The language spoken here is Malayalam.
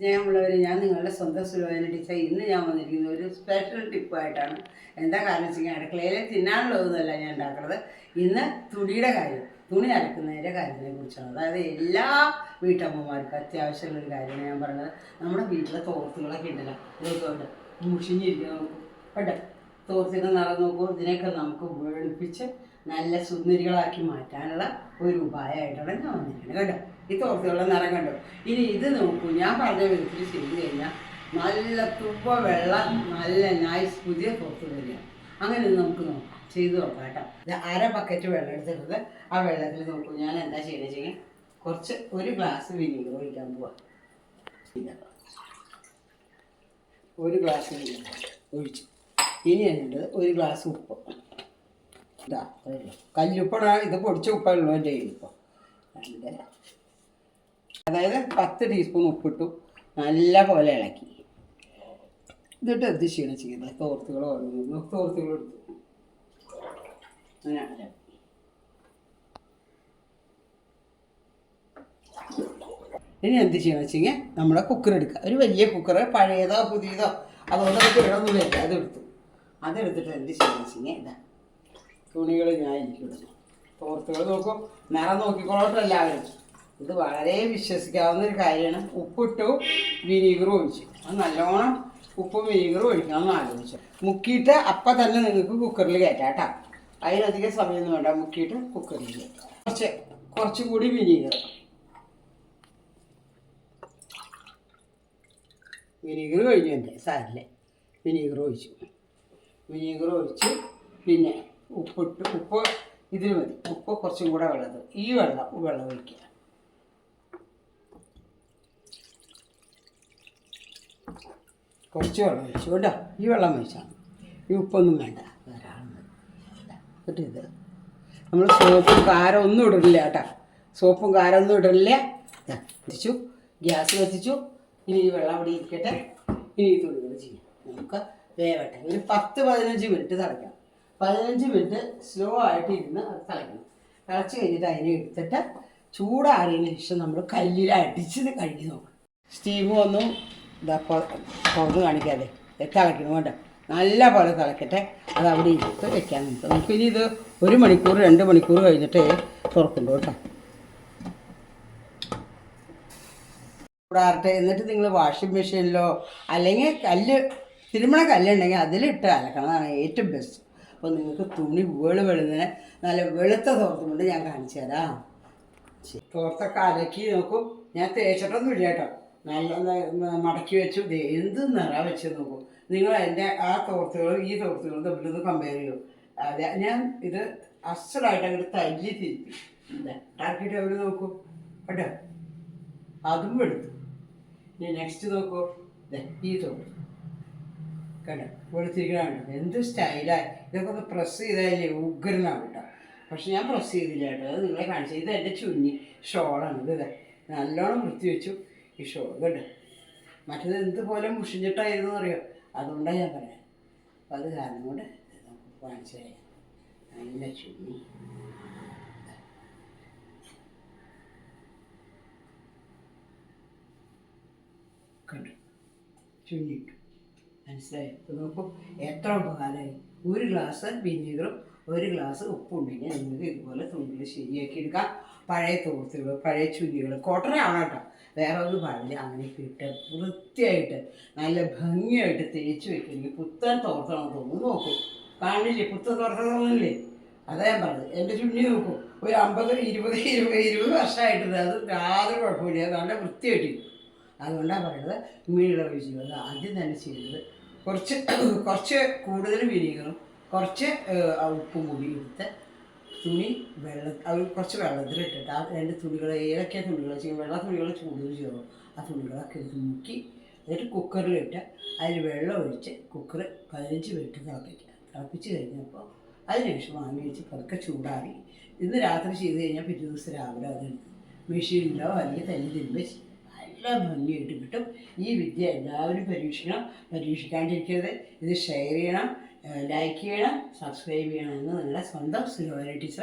സ്നേഹമുള്ളവർ ഞാൻ നിങ്ങളുടെ സ്വന്തം സുലോചന ടീച്ചർ ഇന്ന് ഞാൻ വന്നിരിക്കുന്നത് ഒരു സ്പെഷ്യൽ ടിപ്പായിട്ടാണ് എന്താ കാരണം വെച്ച് കഴിഞ്ഞാൽ അടുക്കളയിൽ തിന്നാനുള്ളതൊന്നുമല്ല ഞാൻ ഉണ്ടാക്കുന്നത് ഇന്ന് തുണിയുടെ കാര്യം തുണി അലക്കുന്നതിന്റെ കാര്യത്തിനെ കുറിച്ചാണ്. അതായത് എല്ലാ വീട്ടമ്മമാർക്കും അത്യാവശ്യമുള്ള ഒരു കാര്യമാണ് ഞാൻ പറഞ്ഞത്. നമ്മുടെ വീട്ടിലെ തോർത്തുകളൊക്കെ ഉണ്ടല്ലോ ഇതൊക്കെ ഉണ്ട്. മുഷിഞ്ഞിരിക്കുന്ന നോക്കും പെട്ടെ തോർത്തിന്റെ നിറം നോക്കും ഇതിനെയൊക്കെ നമുക്ക് വെളുപ്പിച്ച് നല്ല സുന്ദരികളാക്കി മാറ്റാനുള്ള ഒരു ഉപായമായിട്ടാണ് ഞാൻ വന്നിരിക്കുന്നത് കേട്ടോ. ഈ തോർത്തുള്ള നിറം കണ്ടോ? ഇനി ഇത് നോക്കൂ. ഞാൻ പറഞ്ഞ വിധത്തിൽ ചെയ്ത് കഴിഞ്ഞാൽ നല്ല തുപ്പ വെള്ളം നല്ല നൈസ് പുതിയ തോർത്ത് വരികയാണ് അങ്ങനെ നമുക്ക് നോക്കാം. ചെയ്ത് നോക്കാം കേട്ടോ. അര ബക്കറ്റ് വെള്ളം എടുത്തിട്ട് ആ വെള്ളത്തിൽ നോക്കൂ. ഞാൻ എന്താ ചെയ്യുന്നത് ചെയ്യാൻ കുറച്ച് ഒരു ഗ്ലാസ് വിനീഗർ ഒഴിക്കാൻ പോവാം. ഒരു ഗ്ലാസ് വിനീഗർ ഒഴിച്ചു. ഇനി എന്നുള്ളത് ഒരു ഗ്ലാസ് ഉപ്പ്. ഇതാ കല്ലുപ്പട ഇത് പൊടിച്ച ഉപ്പുള്ളൂ എന്റെ കയ്യിലിപ്പോൾ അതായത് പത്ത് ടീസ്പൂൺ ഉപ്പിട്ടു നല്ല പോലെ ഇളക്കി. എന്നിട്ട് എന്ത് ചെയ്യണം ചെയ്യുന്നത് തോർത്തുകൾ ഓരോന്നും തോർത്തുകൾ എടുത്തു. അങ്ങനെ ഇനി എന്ത് ചെയ്യണം വെച്ചെങ്കിൽ നമ്മുടെ കുക്കർ എടുക്കുക. ഒരു വലിയ കുക്കർ പഴയതോ പുതിയതോ അതുകൊണ്ട് നമുക്ക് വരില്ല അതെടുത്തു അതെടുത്തിട്ട് എന്ത് ചെയ്യണം വെച്ചെങ്കിൽ ഇതാ. തുണികൾ ഞാൻ എനിക്ക് ഇടുന്നു തോർത്തുകൾ നോക്കും. നിറം നോക്കിക്കോളട്ടെ എല്ലാവരും. ഇത് വളരെ വിശ്വസിക്കാവുന്ന ഒരു കാര്യമാണ്. ഉപ്പിട്ടു വിനീഗറും ഒഴിച്ചു. അത് നല്ലോണം ഉപ്പും വിനീഗറും ഒഴിക്കണം എന്ന് ആലോചിച്ചു. മുക്കിയിട്ട് അപ്പം തന്നെ നിങ്ങൾക്ക് കുക്കറിൽ കയറ്റാം കേട്ടോ. അതിനധികം സമയമൊന്നും വേണ്ട. മുക്കിയിട്ട് കുക്കറിൽ കയറ്റാം. കുറച്ച് കുറച്ചും കൂടി വിനീഗർ. വിനീഗർ കഴിഞ്ഞു എന്റെ സാരില്ലേ വിനീഗർ ഒഴിച്ചു. വിനീഗർ ഒഴിച്ച് പിന്നെ ഉപ്പിട്ട് ഉപ്പ് ഇതിന് മതി. ഉപ്പ് കുറച്ചും കൂടെ വെള്ളം ഈ വെള്ളം വെള്ളം ഒഴിക്കുക. കുറച്ച് വെള്ളം ഒഴിച്ചു കേട്ടോ. ഈ വെള്ളം ഒഴിച്ചാൽ ഈ ഉപ്പൊന്നും വേണ്ട. ഇത് നമ്മൾ സോപ്പും കാരം ഒന്നും ഇടില്ല കേട്ടോ. സോപ്പും കാരം ഒന്നും ഇടില്ല കത്തിച്ചു ഗ്യാസ് കത്തിച്ചു. ഇനി ഈ വെള്ളം അവിടെ ഇരിക്കട്ടെ. ഇനി ഇത് ചെയ്യാം. നമുക്ക് വേവട്ടെ. ഒരു പത്ത് പതിനഞ്ച് മിനിറ്റ് തിളയ്ക്കണം പതിനഞ്ച് മിനിറ്റ് സ്ലോ ആയിട്ട് ഇരുന്ന് അത് തിളയ്ക്കണം. തിളച്ച് കഴിഞ്ഞിട്ട് അതിനെ എടുത്തിട്ട് ചൂടാറിയതിന് ശേഷം നമ്മൾ കല്ലിൽ അടിച്ച് കഴുകി നോക്കണം. സ്റ്റീം ഒന്നും ഇതാ തുറന്ന് കാണിക്കാതെ. തിളയ്ക്കണം വേണ്ട നല്ല പോലെ തിളക്കട്ടെ. അത് അവിടെ ഇരുത്ത് വെക്കാൻ നമുക്ക് നമുക്കിനി ഇത് ഒരു മണിക്കൂർ രണ്ട് മണിക്കൂർ കഴിഞ്ഞിട്ട് തുറക്കുള്ളൂ കേട്ടോ. ചൂടാറട്ടെ എന്നിട്ട് നിങ്ങൾ വാഷിംഗ് മെഷീനിലോ അല്ലെങ്കിൽ കല്ല് തിരുമണ കല്ലുണ്ടെങ്കിൽ അതിലിട്ട് അലക്കണതാണ് ഏറ്റവും ബെസ്റ്റ് അപ്പോൾ നിങ്ങൾക്ക് തുണി വെളു വെളുന്നതിനെ നല്ല വെളുത്ത തോർത്തുകൊണ്ട് ഞാൻ കാണിച്ചു തരാം. തോർത്തൊക്കെ അലക്കി നോക്കും. ഞാൻ തേച്ചിട്ടൊന്നും ഇല്ല കേട്ടോ. നല്ല മടക്കി വെച്ചു. എന്ത് നിറ വെച്ച് നോക്കും. നിങ്ങൾ എന്റെ ആ തോർത്തുകളും ഈ തോർത്തുകളും തമ്മിലൊന്ന് കമ്പയർ ചെയ്യും. അതെ ഞാൻ ഇത് അസലായിട്ട് അങ്ങോട്ട് തല്ലി തിരിപ്പി ഉണ്ടാക്കിയിട്ട് അവർ നോക്കൂ? കേട്ടോ അതും എടുത്തു. ഇനി നെക്സ്റ്റ് നോക്കൂ. ഈ തോർത്ത്. കണ്ടോ? എന്ത് സ്റ്റൈലായി ഇതൊക്കെ ഒന്ന് പ്രസ് ചെയ്താലേ ഉഗ്രനാണ് കേട്ടോ പക്ഷെ ഞാൻ പ്രസ് ചെയ്തില്ല കേട്ടോ അത് നിങ്ങളെ കാണിച്ചു. ഇത് എന്റെ ചുഞ്ഞി ഷോളാണ്. ഇത്. നല്ലോണം വൃത്തി വെച്ചു ഈ ഷോൾ കേട്ടോ മറ്റേത് എന്തുപോലെ മുഷിഞ്ഞിട്ടായിരുന്നു അറിയോ? അതുകൊണ്ടാണ് ഞാൻ പറയാം. അപ്പം അത് കാരണം കൊണ്ട് കാണിച്ചു നല്ല ചുഞ്ഞി കണ്ടു? ചുഞ്ഞിട്ടു മനസ്സിലായി? നോക്കൂ എത്ര ഉപകാരമായി? ഒരു ഗ്ലാസ് വിനീഗറും ഒരു ഗ്ലാസ് ഉപ്പുണ്ടെങ്കിൽ നിങ്ങൾക്ക് ഇതുപോലെ തുണികൾ ശരിയാക്കി എടുക്കാം. പഴയ തോർത്തുകൾ പഴയ ചുരികൾ. കോട്ടനാണ് കേട്ടോ. വേറെ ഒന്നും പാടില്ല അങ്ങനെ ഇട്ട് വൃത്തിയായിട്ട് നല്ല ഭംഗിയായിട്ട് തേച്ച് വെക്കണമെങ്കിൽ പുത്തൻ തോർത്തണം തോന്നുന്നു. നോക്കൂ. കാണില്ലേ? പുത്തൻ തോർത്തണമെന്നില്ലേ അതാ ഞാൻ പറഞ്ഞത്. എന്റെ ചുണ്ണി നോക്കൂ. ഒരു അമ്പത് ഇരുപത് ഇരുപത് ഇരുപത് വർഷമായിട്ടുണ്ട്. അത് യാതൊരു കുഴപ്പമില്ല നല്ല വൃത്തിയായിട്ടിരിക്കും അതുകൊണ്ടാണ് പറയുന്നത് ഇങ്ങനെയുള്ള രുചികൾ ആദ്യം തന്നെ ചെയ്തത് കുറച്ച് കുറച്ച് കൂടുതൽ വിനീഗറും കുറച്ച് ഉപ്പും കൂടി എടുത്ത് തുണി വെള്ള അത് കുറച്ച് വെള്ളത്തിലിട്ടിട്ട് ആ രണ്ട് തുണികൾ ഏതൊക്കെ തുണികൾ ചെയ്യും വെള്ള തുണികൾ കൂടുതൽ ചെയ്യണം ആ തുണികളൊക്കെ എടുത്ത് മുക്കി എന്നിട്ട് കുക്കറിലിട്ട് അതിൽ വെള്ളം ഒഴിച്ച് കുക്കർ പതിനഞ്ച് മിനിറ്റ് തിളപ്പിക്കുക തിളപ്പിച്ച് കഴിഞ്ഞപ്പോൾ അതിനുശേഷം വാങ്ങി വെച്ച് പതുക്കെ ചൂടാറി. ഇന്ന് രാത്രി ചെയ്ത് കഴിഞ്ഞാൽ പിറ്റേ ദിവസം രാവിലെ അത് മെഷീനിലോ അല്ലെങ്കിൽ തന്നെ തിരുമ്പ് നല്ല ഭംഗിയായിട്ട് കിട്ടും. ഈ വിദ്യ എല്ലാവരും പരീക്ഷിക്കണം. പരീക്ഷിക്കാണ്ടിരിക്കരുത്. ഇത് ഷെയർ ചെയ്യണം. ലൈക്ക് ചെയ്യണം. സബ്സ്ക്രൈബ് ചെയ്യണം എന്ന് നിങ്ങളുടെ സ്വന്തം സുലോന ടീച്ചർ